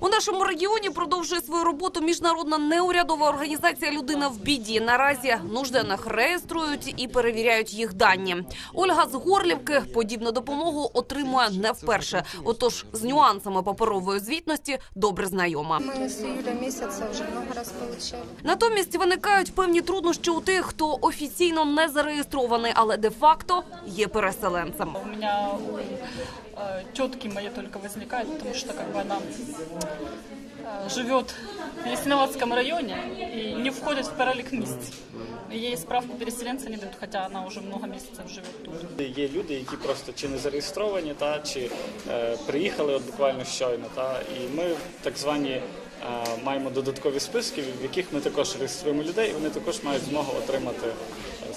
У нашому регіоні продовжує свою роботу міжнародна неурядова організація Людина в біді. Наразі нужденних реєструють і перевіряють їх дані. Ольга з Горлівки подібну допомогу отримує не вперше. Отож, з нюансами паперової звітності добре знайома. Мы с июля месяца уже много раз получали. Натомість виникають певні труднощі у тих, хто офіційно не зареєстрований, але де-факто є переселенцем. У меня у э, тетки моей только возникает, потому что как бы она э, живет в Ясиноватском районе и не входит в перелик мест. Ей справку переселенца не дают, хотя она уже много месяцев живет тут. Є люди, які просто чи не зареєстровані, та чи е, приїхали от буквально щойно. Та і ми так звані е, маємо додаткові списки, в яких ми також реєструємо людей, і вони також мають змогу отримати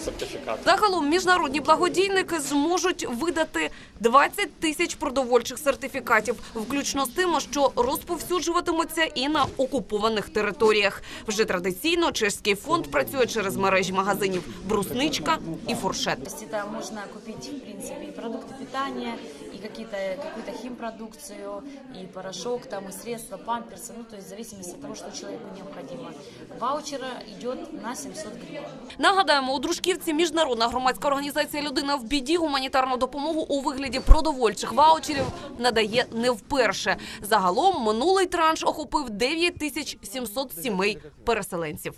сертифікат. Загалом міжнародні благодійники зможуть видати 20 тисяч продовольчих сертифікатів, включно з тим, що розповсюджуватимуться і на окупованих територіях. Вже традиційно чеський фонд працює через мережі магазинів Брусничка і Фуршет. То есть это можно купить, в принципе, и продукты питания, и какие-то, какую-то химпродукцию, и порошок, там, и средства, памперсы, ну, то есть в зависимости от того, что человеку необходимо. Ваучер идет на 700 гривен. Нагадаємо, у Дружківці міжнародна громадська організація Людина в біді гуманітарну допомогу у вигляді продовольчих ваучерів надає не вперше. Загалом минулий транш охопив 9700 сімей переселенців.